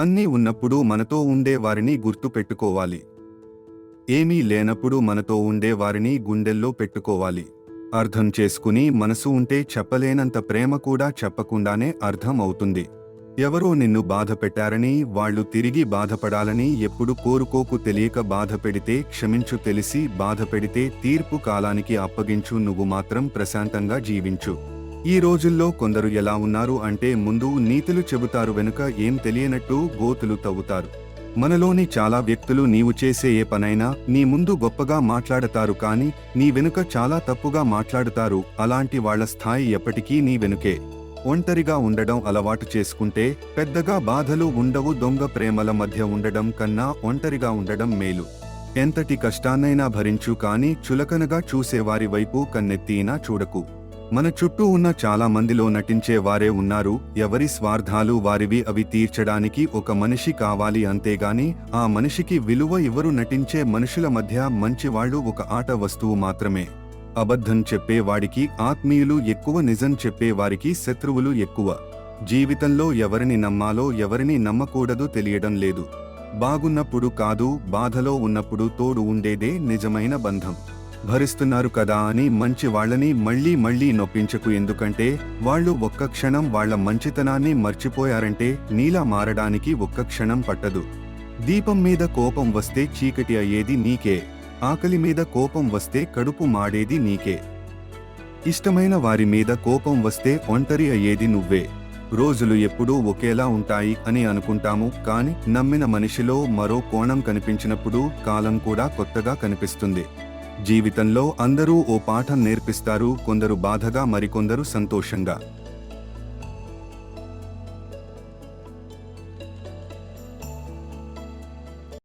అన్నీ ఉన్నప్పుడు మనతో ఉండే వారిని గుర్తు పెట్టుకోవాలి. ఏమీ లేనప్పుడు మనతో ఉండే వారిని గుండెల్లో పెట్టుకోవాలి. అర్థం చేసుకుని మనసు ఉంటే చెప్పలేనంత ప్రేమ కూడా చెప్పకుండానే అర్థం అవుతుంది. ఎవరో నిన్ను బాధ పెట్టారని వాళ్ళు తిరిగి బాధపడాలని ఎప్పుడు కోరుకోకు తెలియక బాధ పెడితే క్షమించు తెలిసి బాధ పెడితే తీర్పు కాలానికి అప్పగించు నువ్వు మాత్రం ప్రశాంతంగా జీవించు. ఈ రోజుల్లో కొందరు ఎలా ఉన్నారు అంటే ముందు నీతులు చెబుతారు వెనుక ఏం తెలియనట్టు గోతులు తవ్వుతారు. మనలోని చాలా వ్యక్తులు నీవు చేసే ఏ పనైనా నీ ముందు గొప్పగా మాట్లాడతారు కానీ నీ వెనుక చాలా తప్పుగా మాట్లాడుతారు అలాంటి వాళ్ళ స్థాయి ఎప్పటికీ నీ వెనుకే. ఒంటరిగా ఉండడం అలవాటు చేసుకుంటే పెద్దగా బాధలు ఉండవు దొంగ ప్రేమల మధ్య ఉండడం కన్నా ఒంటరిగా ఉండడం మేలు. ఎంతటి కష్టాన్నైనా భరించు కానీ చులకనగా చూసేవారి వైపు కన్నెత్తినా చూడకు. మన చుట్టూ ఉన్న చాలా మందిలో నటించే వారే ఉన్నారు ఎవరి స్వార్థాలు వారివి అవి తీర్చడానికి ఒక మనిషి కావాలి అంతేగాని ఆ మనిషికి విలువ ఎవరు నటించే మనుషుల మధ్య మంచివాళ్ళు ఒక ఆట వస్తువు మాత్రమే. అబద్ధం చెప్పేవాడికి ఆత్మీయులు ఎక్కువ నిజం చెప్పేవారికి శత్రువులు ఎక్కువ. జీవితంలో ఎవరిని నమ్మాలో ఎవరిని నమ్మకూడదు తెలియడం లేదు. బాగున్నప్పుడు కాదు బాధలో ఉన్నప్పుడు తోడు ఉండేదే నిజమైన బంధం. భరిస్తున్నారు కదా అని మంచి వాళ్ళని మళ్ళీ మళ్ళీ నొప్పించకు. ఎందుకంటే వాళ్ళు ఒక్క క్షణం వాళ్ళ మంచితనాన్ని మర్చిపోయారంటే నీలా మారడానికి ఒక్క క్షణం పట్టదు. దీపం మీద కోపం వస్తే చీకటి అయ్యేది నీకే. ఆకలి మీద కోపం వస్తే కడుపు మాడేది నీకే. ఇష్టమైన వారి మీద కోపం వస్తే ఒంటరి అయ్యేది నువ్వే. రోజులు ఎప్పుడూ ఒకేలా ఉంటాయి అని అనుకుంటాము కాని నమ్మిన మనిషిలో మరో కోణం కనిపించినప్పుడు కాలం కూడా కొత్తగా కనిపిస్తుంది. జీవితంలో అందరూ ఓ పాఠం నేర్పిస్తారు కొందరు బాధగా మరికొందరు సంతోషంగా.